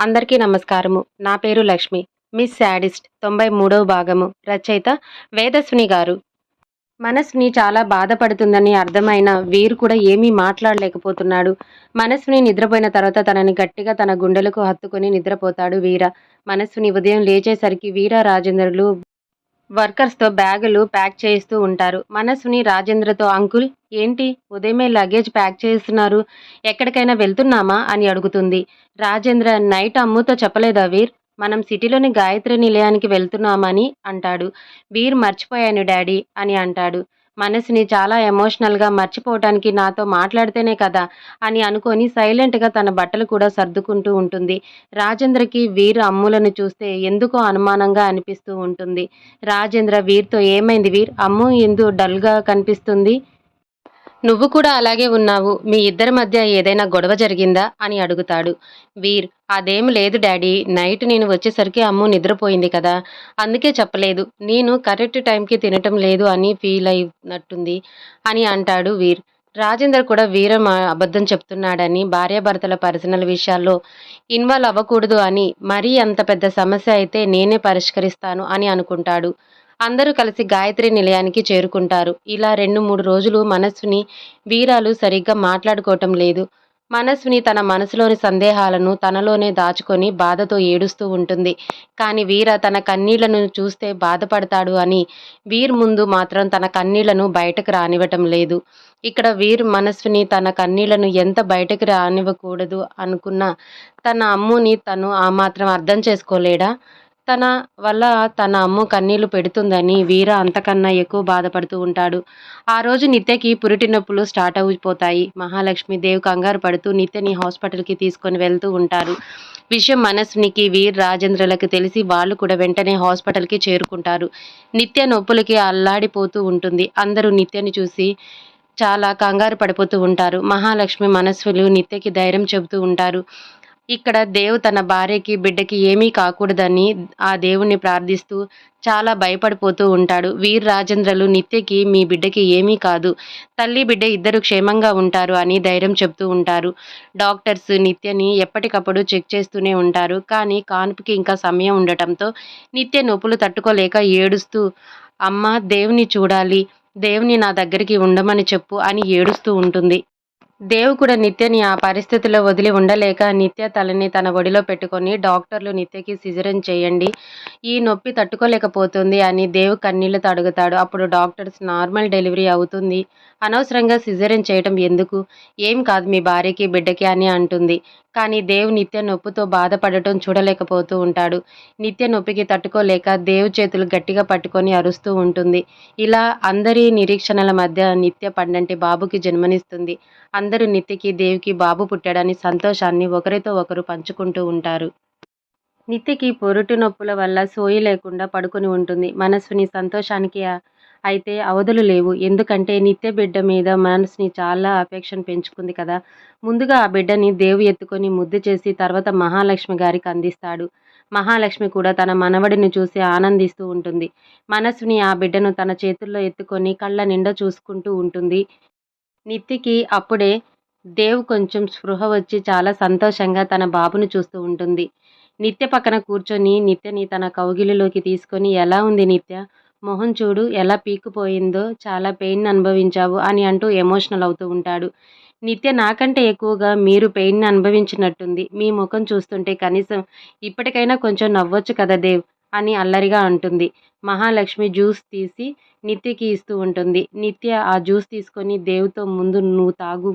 అందరికీ నమస్కారము. నా పేరు లక్ష్మి. మిస్ శాడిస్ట్ తొంభై మూడవ భాగము. రచయిత వేదస్విని గారు. మనస్విని చాలా బాధపడుతుందని అర్థమైన వీరు కూడా ఏమీ మాట్లాడలేకపోతున్నాడు. మనస్విని నిద్రపోయిన తర్వాత తనని గట్టిగా తన గుండెలకు హత్తుకొని నిద్రపోతాడు వీర. మనస్విని ఉదయం లేచేసరికి వీర రాజేంద్రులు వర్కర్స్తో బ్యాగులు ప్యాక్ చేయిస్తూ ఉంటారు. మనసుని రాజేంద్రతో అంకుల్ ఏంటి? ఉదయమే లగేజ్ ప్యాక్ చేస్తున్నారు ఎక్కడికైనా వెళ్తున్నామా? అని అడుగుతుంది. రాజేంద్ర నైట్ అమ్ముతో చెప్పలేదా వీర్? మనం సిటీలోని గాయత్రి నిలయానికి వెళ్తున్నామని అంటాడు. వీర్ మర్చిపోయాను డాడీ అని అంటాడు. మనసుని చాలా ఎమోషనల్గా మర్చిపోవటానికి నాతో మాట్లాడితేనే కదా అని అనుకొని సైలెంట్గా తన బట్టలు కూడా సర్దుకుంటూ ఉంటుంది. రాజేంద్రకి వీర్ అమ్ములను చూస్తే ఎందుకో అనుమానంగా అనిపిస్తూ ఉంటుంది. రాజేంద్ర వీర్తో ఏమైంది వీర్? అమ్ము ఎందు డల్గా కనిపిస్తుంది. నువ్వు కూడా అలాగే ఉన్నావు. మీ ఇద్దరి మధ్య ఏదైనా గొడవ జరిగిందా? అని అడుగుతాడు. వీర్ అదేం లేదు డాడీ. నైట్ నేను వచ్చేసరికి అమ్ము నిద్రపోయింది కదా. అందుకే చెప్పలేదు. నేను కరెక్ట్ టైంకి తినటం లేదు అని ఫీల్ అయినట్టుంది అని అంటాడు వీర్. రాజేందర్ కూడా వీరం అబద్ధం చెప్తున్నాడని భార్యాభర్తల పర్సనల్ విషయాల్లో ఇన్వాల్వ్ అవ్వకూడదు అని మరీ అంత పెద్ద సమస్య అయితే నేనే పరిష్కరిస్తాను అని అనుకుంటాడు. అందరూ కలిసి గాయత్రి నిలయానికి చేరుకుంటారు. ఇలా రెండు మూడు రోజులు మనస్సుని వీరాలు సరిగ్గా మాట్లాడుకోవటం లేదు. మనస్విని తన మనసులోని సందేహాలను తనలోనే దాచుకొని బాధతో ఏడుస్తూ ఉంటుంది. కానీ వీర తన కన్నీళ్ళను చూస్తే బాధపడతాడు అని వీర్ ముందు మాత్రం తన కన్నీళ్ళను బయటకు రానివ్వటం లేదు. ఇక్కడ వీర్ మనస్విని తన కన్నీళ్ళను ఎంత బయటకు రానివ్వకూడదు అనుకున్న తన అమ్ముని తను ఆ మాత్రం అర్థం చేసుకోలేడా? తన వల్ల తన అమ్మ కన్నీళ్ళు పెడుతుందని వీర అంతకన్నా ఎక్కువ బాధపడుతూ ఉంటాడు. ఆ రోజు నిత్యకి పురిటి నొప్పులు స్టార్ట్ అయిపోతాయి. మహాలక్ష్మి దేవ్ కంగారు పడుతూ నిత్యని హాస్పిటల్కి తీసుకొని వెళ్తూ ఉంటారు. విషయం మనస్వినికి వీర్ రాజేంద్రలకు తెలిసి వాళ్ళు కూడా వెంటనే హాస్పిటల్కి చేరుకుంటారు. నిత్య నొప్పులకి అల్లాడిపోతూ ఉంటుంది. అందరూ నిత్యని చూసి చాలా కంగారు పడిపోతూ ఉంటారు. మహాలక్ష్మి మనస్సులు నిత్యకి ధైర్యం చెబుతూ ఉంటారు. ఇక్కడ దేవు తన భార్యకి బిడ్డకి ఏమీ కాకూడదని ఆ దేవుణ్ణి ప్రార్థిస్తూ చాలా భయపడిపోతూ ఉంటాడు. వీర్ రాజేంద్రలు నిత్యకి మీ బిడ్డకి ఏమీ కాదు. తల్లి బిడ్డ ఇద్దరు క్షేమంగా ఉంటారు అని ధైర్యం చెప్తూ ఉంటారు. డాక్టర్స్ నిత్యని ఎప్పటికప్పుడు చెక్ చేస్తూనే ఉంటారు. కానీ కాన్పుకి ఇంకా సమయం ఉండటంతో నిత్య నొప్పులు తట్టుకోలేక ఏడుస్తూ అమ్మ దేవుని చూడాలి. దేవుని నా దగ్గరికి ఉండమని చెప్పు అని ఏడుస్తూ ఉంటుంది. దేవుకుడు కూడా నిత్యని ఆ పరిస్థితిలో వదిలి ఉండలేక నిత్య తలని తన ఒడిలో పెట్టుకొని డాక్టర్లు నిత్యకి సిజరన్ చేయండి. ఈ నొప్పి తట్టుకోలేకపోతుంది అని దేవు కన్నీళ్ళు తడుగుతాడు. అప్పుడు డాక్టర్స్ నార్మల్ డెలివరీ అవుతుంది. అనవసరంగా సిజరన్ చేయటం ఎందుకు? ఏం కాదు మీ భార్యకి బిడ్డకి అని అంటుంది. కానీ దేవ్ నిత్య నొప్పితో బాధపడటం చూడలేకపోతూ ఉంటాడు. నిత్య నొప్పికి తట్టుకోలేక దేవ్ చేతులు గట్టిగా పట్టుకొని అరుస్తూ ఉంటుంది. ఇలా అందరి నిరీక్షణల మధ్య నిత్య పండంటి బాబుకి జన్మనిస్తుంది. అందరూ నిత్యకి దేవికి బాబు పుట్టాడని సంతోషాన్ని ఒకరితో ఒకరు పంచుకుంటూ ఉంటారు. నిత్యకి పొరుటు నొప్పుల వల్ల సోయి లేకుండా పడుకొని ఉంటుంది. మనస్సుని సంతోషానికి అయితే అవధులు లేవు. ఎందుకంటే నిత్య బిడ్డ మీద మనసుని చాలా అపేక్షను పెంచుకుంది కదా. ముందుగా ఆ బిడ్డని దేవు ఎత్తుకొని ముద్దు చేసి తర్వాత మహాలక్ష్మి గారికి అందిస్తాడు. మహాలక్ష్మి కూడా తన మనవడిని చూసి ఆనందిస్తూ ఉంటుంది. మనసుని ఆ బిడ్డను తన చేతుల్లో ఎత్తుకొని కళ్ళ నిండా చూసుకుంటూ ఉంటుంది. నిత్యకి అప్పుడే దేవ్ కొంచెం స్పృహ వచ్చి చాలా సంతోషంగా తన బాబును చూస్తూ ఉంటుంది. నిత్య పక్కన కూర్చొని నిత్యని తన కౌగిలిలోకి తీసుకొని ఎలా ఉంది నిత్య? మొహం చూడు ఎలా పీక్కుపోయిందో చాలా పెయిన్ అనుభవించావు అని అంటూ ఎమోషనల్ అవుతూ ఉంటాడు. నిత్య నాకంటే ఎక్కువగా మీరు పెయిన్ అనుభవించినట్టుంది. మీ ముఖం చూస్తుంటే కనీసం ఇప్పటికైనా కొంచెం నవ్వొచ్చు కదా దేవ్ అని అల్లరిగా అంటుంది. మహాలక్ష్మి జ్యూస్ తీసి నిత్యకి ఇస్తూ ఉంటుంది. నిత్య ఆ జ్యూస్ తీసుకొని దేవుతో ముందు నువ్వు తాగు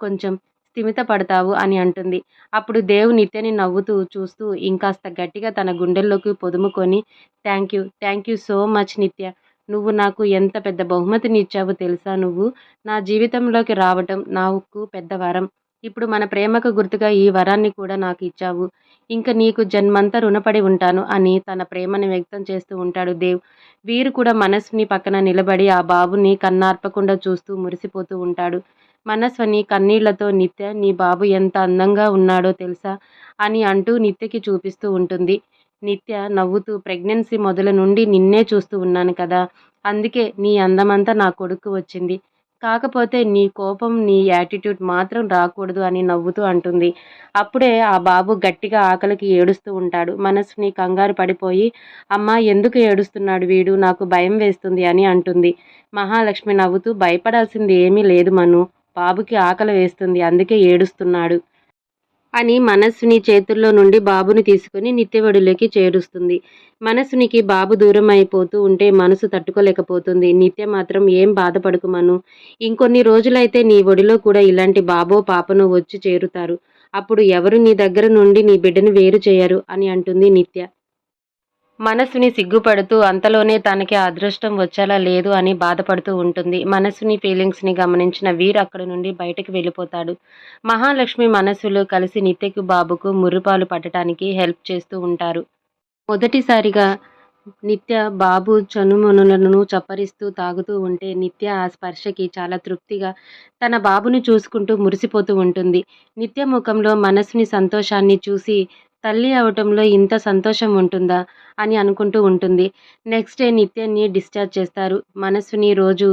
కొంచెం స్థిమిత పడతావు అని అంటుంది. అప్పుడు దేవు నిత్యని నవ్వుతూ చూస్తూ ఇంకాస్త గట్టిగా తన గుండెల్లోకి పొదుముకొని thank you thank you so much Nithya. నువ్వు నాకు ఎంత పెద్ద బహుమతిని ఇచ్చావో తెలుసా నువ్వు? నా జీవితంలోకి రావటం నాకు పెద్ద వరం. ఇప్పుడు మన ప్రేమకు గుర్తుగా ఈ వరాన్ని కూడా నాకు ఇచ్చావు. ఇంకా నీకు జన్మంతా రుణపడి ఉంటాను అని తన ప్రేమను వ్యక్తం చేస్తూ ఉంటాడు దేవ్. వీరు కూడా మనస్సుని పక్కన నిలబడి ఆ బాబుని కన్నార్పకుండా చూస్తూ మురిసిపోతూ ఉంటాడు. మనస్వని కన్నీళ్ళతో నిత్య నీ బాబు ఎంత అందంగా ఉన్నాడో తెలుసా? అని అంటూ నిత్యకి చూపిస్తూ ఉంటుంది. నిత్య నవ్వుతూ ప్రెగ్నెన్సీ మొదల నుండి నిన్నే చూస్తూ ఉన్నాను కదా. అందుకే నీ అందమంతా నా కొడుకు వచ్చింది. కాకపోతే నీ కోపం నీ యాటిట్యూడ్ మాత్రం రాకూడదు అని నవ్వుతూ అంటుంది. అప్పుడే ఆ బాబు గట్టిగా ఆకలికి ఏడుస్తూ ఉంటాడు. మనసుని కంగారు పడిపోయి అమ్మ ఎందుకు ఏడుస్తున్నాడు వీడు? నాకు భయం వేస్తుంది అని అంటుంది. మహాలక్ష్మి నవ్వుతూ భయపడాల్సింది ఏమీ లేదు మను. బాబుకి ఆకలి వేస్తుంది అందుకే ఏడుస్తున్నాడు. అని మనస్సుని చేతుల్లో నుండి బాబుని తీసుకుని నిత్యవడిలోకి చేరుస్తుంది. మనసునికి బాబు దూరం అయిపోతూ ఉంటే మనసు తట్టుకోలేకపోతుంది. నిత్య మాత్రం ఏం బాధపడుకుమను ఇంకొన్ని రోజులైతే నీ ఒడిలో కూడా ఇలాంటి బాబో పాపను వచ్చి చేరుతారు. అప్పుడు ఎవరు నీ దగ్గర నుండి నీ బిడ్డను వేరు చేయరు అని అంటుంది నిత్య. మనసుని సిగ్గుపడుతూ అంతలోనే తనకి అదృష్టం వచ్చేలా లేదు అని బాధపడుతూ ఉంటుంది. మనసుని ఫీలింగ్స్ని గమనించిన వీర్ అక్కడి నుండి బయటకు వెళ్ళిపోతాడు. మహాలక్ష్మి మనసులు కలిసి నిత్యకు బాబుకు ముర్రుపాలు పట్టడానికి హెల్ప్ చేస్తూ ఉంటారు. మొదటిసారిగా నిత్య బాబు చనుమనులను చప్పరిస్తూ తాగుతూ ఉంటే నిత్య ఆ స్పర్శకి చాలా తృప్తిగా తన బాబుని చూసుకుంటూ మురిసిపోతూ ఉంటుంది. నిత్య ముఖంలో మనసుని సంతోషాన్ని చూసి తల్లి అవటంలో ఇంత సంతోషం ఉంటుందా అని అనుకుంటూ ఉంటుంది. నెక్స్ట్ డే నిత్యాన్ని డిశ్చార్జ్ చేస్తారు. మనస్సుని రోజు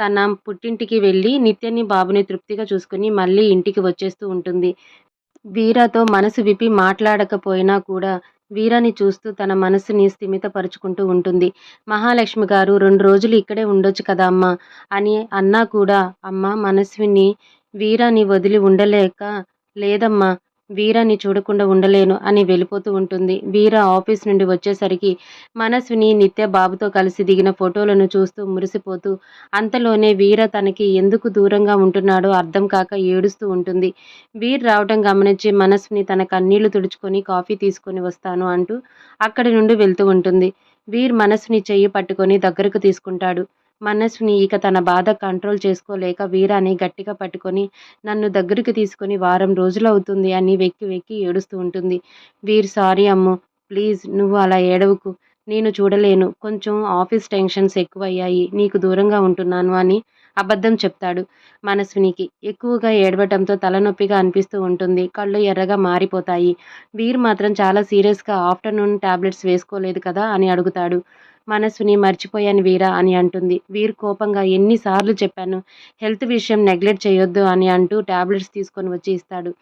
తన పుట్టింటికి వెళ్ళి నిత్యాన్ని బాబుని తృప్తిగా చూసుకుని మళ్ళీ ఇంటికి వచ్చేస్తూ ఉంటుంది. వీరాతో మనసు విప్పి మాట్లాడకపోయినా కూడా వీరాని చూస్తూ తన మనసుని స్థిమితపరుచుకుంటూ ఉంటుంది. మహాలక్ష్మి గారు రెండు రోజులు ఇక్కడే ఉండొచ్చు కదా అమ్మ అని అన్నా కూడా అమ్మ మనస్విని వీరాని వదిలి ఉండలేక లేదమ్మా వీరాని చూడకుండా ఉండలేను అని వెళ్ళిపోతూ ఉంటుంది. వీర ఆఫీస్ నుండి వచ్చేసరికి మనస్విని నిత్య బాబుతో కలిసి దిగిన ఫోటోలను చూస్తూ మురిసిపోతూ అంతలోనే వీర తనకి ఎందుకు దూరంగా ఉంటున్నాడో అర్థం కాక ఏడుస్తూ ఉంటుంది. వీర్ రావటం గమనించి మనస్విని తన కన్నీళ్ళు తుడుచుకొని కాఫీ తీసుకొని వస్తాను అంటూ అక్కడి నుండి వెళ్తూ ఉంటుంది. వీర్ మనస్సుని చెయ్యి పట్టుకొని దగ్గరకు తీసుకుంటాడు. మనస్సుని ఇక తన బాధ కంట్రోల్ చేసుకోలేక వీరాని గట్టిగా పట్టుకొని నన్ను దగ్గరికి తీసుకొని వారం రోజులు అవుతుంది అని వెక్కి వెక్కి ఏడుస్తూ ఉంటుంది. వీర్ సారీ అమ్ము ప్లీజ్ నువ్వు అలా ఏడవకు. నేను చూడలేను. కొంచెం ఆఫీస్ టెన్షన్స్ ఎక్కువయ్యాయి. నీకు దూరంగా ఉంటున్నాను అని అబద్ధం చెప్తాడు మనస్వినికి. ఎక్కువగా ఏడవటంతో తలనొప్పిగా అనిపిస్తూ ఉంటుంది. కళ్ళు ఎర్రగా మారిపోతాయి. వీర్ మాత్రం చాలా సీరియస్గా ఆఫ్టర్నూన్ టాబ్లెట్స్ వేసుకోలేదు కదా అని అడుగుతాడు. మనసుని మర్చిపోయాను వీరా అని అంటుంది. వీరు కోపంగా ఎన్నిసార్లు చెప్పాను హెల్త్ విషయం నెగ్లెక్ట్ చేయొద్దు అని అంటూ ట్యాబ్లెట్స్ తీసుకొని వచ్చి ఇస్తాడు.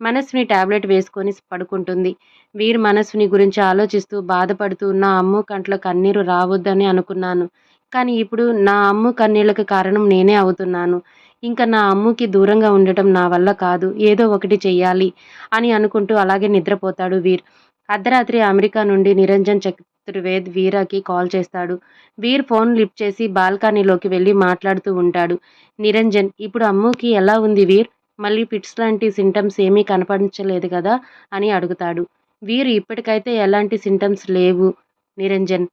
మనస్సుని ట్యాబ్లెట్ వేసుకొని పడుకుంటుంది. వీరు మనస్సుని గురించి ఆలోచిస్తూ బాధపడుతూ నా అమ్ము కంట్లో కన్నీరు రావద్దని అనుకున్నాను. కానీ ఇప్పుడు నా అమ్ము కన్నీళ్ళకు కారణం నేనే అవుతున్నాను. ఇంకా నా అమ్ముకి దూరంగా ఉండటం నా వల్ల కాదు ఏదో ఒకటి చెయ్యాలి అని అనుకుంటూ అలాగే నిద్రపోతాడు వీర్. అర్ధరాత్రి అమెరికా నుండి నిరంజన్ త్రివేద్ వీరాకి కాల్ చేస్తాడు. వీర్ ఫోన్ లిఫ్ట్ చేసి బాల్కనీలోకి వెళ్ళి మాట్లాడుతూ ఉంటాడు. నిరంజన్ ఇప్పుడు అమ్ముకి ఎలా ఉంది వీర్? మళ్ళీ పిట్స్ లాంటి సింటమ్స్ ఏమీ కనపడించలేదు కదా? అని అడుగుతాడు. వీరు ఇప్పటికైతే ఎలాంటి సింటమ్స్ లేవు. నిరంజన్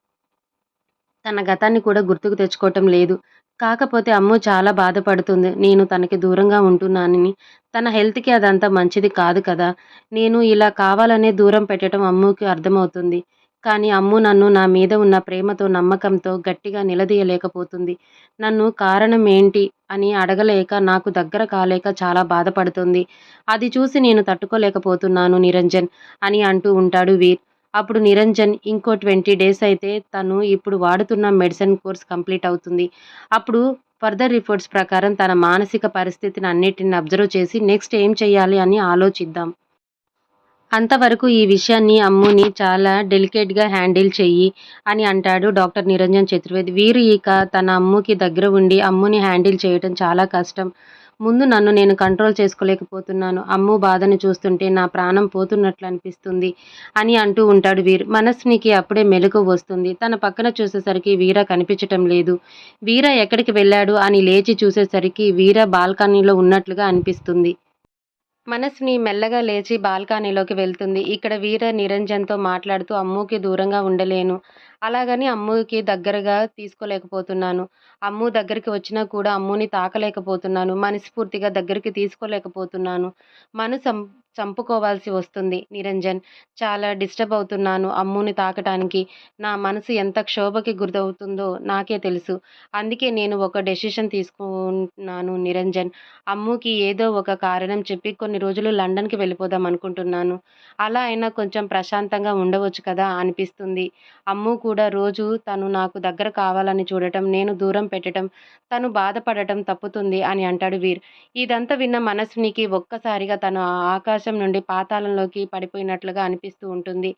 తన గతాన్ని కూడా గుర్తుకు తెచ్చుకోవటం లేదు. కాకపోతే అమ్ము చాలా బాధపడుతుంది. నేను తనకి దూరంగా ఉంటున్నానని. తన హెల్త్కి అదంతా మంచిది కాదు కదా? నేను ఇలా కావాలనే దూరం పెట్టడం అమ్ముకి అర్థమవుతుంది. కానీ అమ్ము నన్ను నా మీద ఉన్న ప్రేమతో నమ్మకంతో గట్టిగా నిలదీయలేకపోతుంది. నన్ను కారణం ఏంటి అని అడగలేక నాకు దగ్గర కాలేక చాలా బాధపడుతుంది. అది చూసి నేను తట్టుకోలేకపోతున్నాను నిరంజన్ అని అంటూ ఉంటాడు వీర్. అప్పుడు నిరంజన్ ఇంకో ట్వంటీ డేస్ అయితే తను ఇప్పుడు వాడుతున్న మెడిసిన్ కోర్స్ కంప్లీట్ అవుతుంది. అప్పుడు ఫర్దర్ రిపోర్ట్స్ ప్రకారం తన మానసిక పరిస్థితిని అన్నిటిని అబ్జర్వ్ చేసి నెక్స్ట్ ఏం చేయాలి అని ఆలోచిద్దాం. అంతవరకు ఈ విషయాన్ని అమ్ముని చాలా డెలికేట్గా హ్యాండిల్ చెయ్యి అని అంటాడు డాక్టర్ నిరంజన్ చతుర్వేది. వీరు ఇక తన అమ్ముకి దగ్గర ఉండి అమ్ముని హ్యాండిల్ చేయటం చాలా కష్టం. ముందు నన్ను నేను కంట్రోల్ చేసుకోలేకపోతున్నాను. అమ్ము బాధను చూస్తుంటే నా ప్రాణం పోతున్నట్లు అనిపిస్తుంది అని అంటూ ఉంటాడు వీర్. మనస్సునికి అప్పుడే మెలకు వస్తుంది. తన పక్కన చూసేసరికి వీర కనిపించటం లేదు. వీర ఎక్కడికి వెళ్ళాడు అని లేచి చూసేసరికి వీర బాల్కనీలో ఉన్నట్లుగా అనిపిస్తుంది. మనస్విని మెల్లగా లేచి బాల్కనీలోకి వెళ్తుంది. ఇక్కడ వీర నిరంజన్తో మాట్లాడుతూ అమ్ముకి దూరంగా ఉండలేను. అలాగని అమ్ముకి దగ్గరగా తీసుకోలేకపోతున్నాను. అమ్ము దగ్గరికి వచ్చినా కూడా అమ్ముని తాకలేకపోతున్నాను. మనస్ఫూర్తిగా దగ్గరికి తీసుకోలేకపోతున్నాను. మనసు చంపుకోవాల్సి వస్తుంది నిరంజన్. చాలా డిస్టర్బ్ అవుతున్నాను అమ్ముని తాకటానికి. నా మనసు ఎంత క్షోభకి గురవుతుందో నాకే తెలుసు. అందుకే నేను ఒక డెసిషన్ తీసుకున్నాను నిరంజన్. అమ్ముకి ఏదో ఒక కారణం చెప్పి కొన్ని రోజులు లండన్కి వెళ్ళిపోదాం అనుకుంటున్నాను. అలా అయినా కొంచెం ప్రశాంతంగా ఉండవచ్చు కదా అనిపిస్తుంది. అమ్ము కూడా రోజు తను నాకు దగ్గర కావాలని చూడటం నేను దూరం పెట్టడం తను బాధపడటం తప్పుతుంది అని అంటాడు వీర్. ఇదంతా విన్న మనస్వినికి ఒక్కసారిగా తను ఆ ఆకాశం నుండి పాతాళంలోకి పడిపోయినట్లుగా అనిపిస్తూ ఉంటుంది.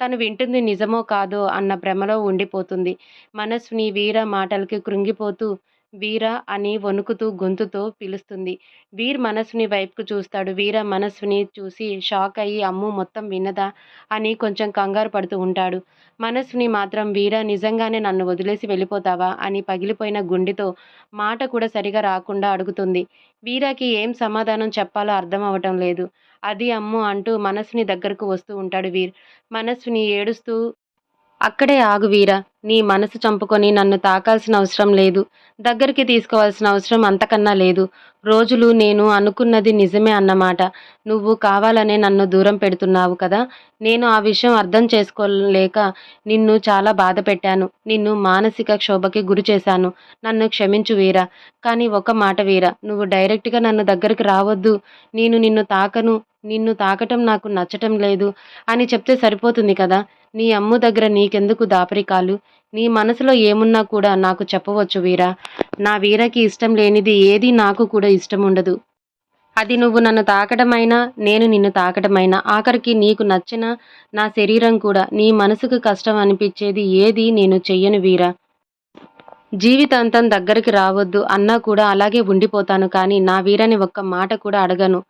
తను వింటుంది నిజమో కాదో అన్న భ్రమలో ఉండిపోతుంది. మనస్విని వీర మాటలకి కృంగిపోతూ వీర అని వణుకుతూ గొంతుతో పిలుస్తుంది. వీర్ మనస్సుని వైపుకు చూస్తాడు. వీర మనస్సుని చూసి షాక్ అయ్యి అమ్ము మొత్తం విన్నదా? అని కొంచెం కంగారు పడుతూ ఉంటాడు. మనసుని మాత్రం వీర నిజంగానే నన్ను వదిలేసి వెళ్ళిపోతావా? అని పగిలిపోయిన గుండెతో మాట కూడా సరిగా రాకుండా అడుగుతుంది. వీరాకి ఏం సమాధానం చెప్పాలో అర్థం అవటం లేదు. అది అమ్ము అంటూ మనసుని దగ్గరకు వస్తూ ఉంటాడు వీర్. మనస్విని ఏడుస్తూ అక్కడే ఆగు వీరా. నీ మనసు చంపుకొని నన్ను తాకాల్సిన అవసరం లేదు. దగ్గరికి తీసుకోవాల్సిన అవసరం అంతకన్నా లేదు. రోజులు నేను అనుకున్నది నిజమే అన్నమాట. నువ్వు కావాలనే నన్ను దూరం పెడుతున్నావు కదా. నేను ఆ విషయం అర్థం చేసుకోలేక నిన్ను చాలా బాధ పెట్టాను. నిన్ను మానసిక క్షోభకి గురి చేశాను. నన్ను క్షమించు వీరా. కానీ ఒక మాట వీరా. నువ్వు డైరెక్ట్గా నన్ను దగ్గరికి రావద్దు. నేను నిన్ను తాకను. నిన్ను తాకటం నాకు నచ్చటం లేదు. అని చెప్తే సరిపోతుంది కదా. నీ అమ్ము దగ్గర నీకెందుకు దాపరికాలు? నీ మనసులో ఏమున్నా కూడా నాకు చెప్పవచ్చు వీరా. నా వీరకి ఇష్టం లేనిది ఏది నాకు కూడా ఇష్టం ఉండదు అది నువ్వు నన్ను తాకటమైనా నేను నిన్ను తాకటమైనా ఆఖరికి నీకు నచ్చిన నా శరీరం కూడా నీ మనసుకు కష్టం అనిపించేది ఏది నేను చెయ్యను వీరా. జీవితాంతం దగ్గరికి రావద్దు అన్నా కూడా అలాగే ఉండిపోతాను కానీ నా వీరని ఒక్క మాట కూడా అడగను.